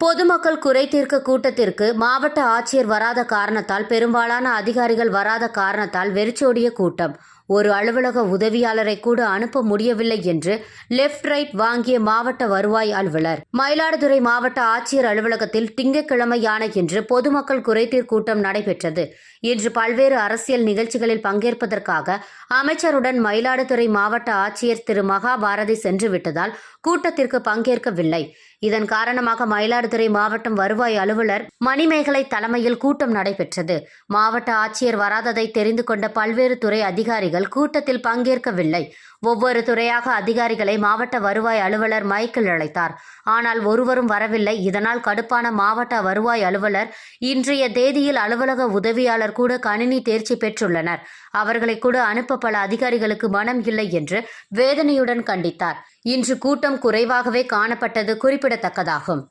பொதுமக்கள் குறை தீர்க்க கூட்டத்திற்கு மாவட்ட ஆட்சியர் வராத காரணத்தால் பெரும்பாலான அதிகாரிகள் வராத காரணத்தால் வெறிச்சோடிய கூட்டம். ஒரு அலுவலக உதவியாளரை கூட அனுப்ப முடியவில்லை என்று லெப்ட் ரைட் வாங்கிய மாவட்ட வருவாய் அலுவலர். மயிலாடுதுறை மாவட்ட ஆட்சியர் அலுவலகத்தில் திங்கட்கிழமையான இன்று பொதுமக்கள் குறைதீர் கூட்டம் நடைபெற்றது. இன்று பல்வேறு அரசியல் நிகழ்ச்சிகளில் பங்கேற்பதற்காக அமைச்சருடன் மயிலாடுதுறை மாவட்ட ஆட்சியர் திரு மகாபாரதி சென்று விட்டதால் கூட்டத்திற்கு பங்கேற்கவில்லை. இதன் காரணமாக மயிலாடுதுறை மாவட்டம் வருவாய் அலுவலர் மணிமேகலை தலைமையில் கூட்டம் நடைபெற்றது. மாவட்ட ஆட்சியர் வராததை தெரிந்து கொண்ட பல்வேறு துறை அதிகாரிகள் கூட்டத்தில் பங்கேற்கவில்லை. ஒவ்வொரு துறையாக அதிகாரிகளை மாவட்ட வருவாய் அலுவலர் மைக்கில் அழைத்தார். ஆனால் ஒருவரும் வரவில்லை. இதனால் கடுப்பான மாவட்ட வருவாய் அலுவலர் இன்றைய தேதியில் அலுவலக உதவியாளர் கூட கணினி தேர்ச்சி பெற்றுள்ளனர். அவர்களை கூட அனுப்ப பல அதிகாரிகளுக்கு மனம் இல்லை என்று வேதனையுடன் கண்டித்தார். இன்று கூட்டம் குறைவாகவே காணப்பட்டது குறிப்பிடத்தக்கதாகும்.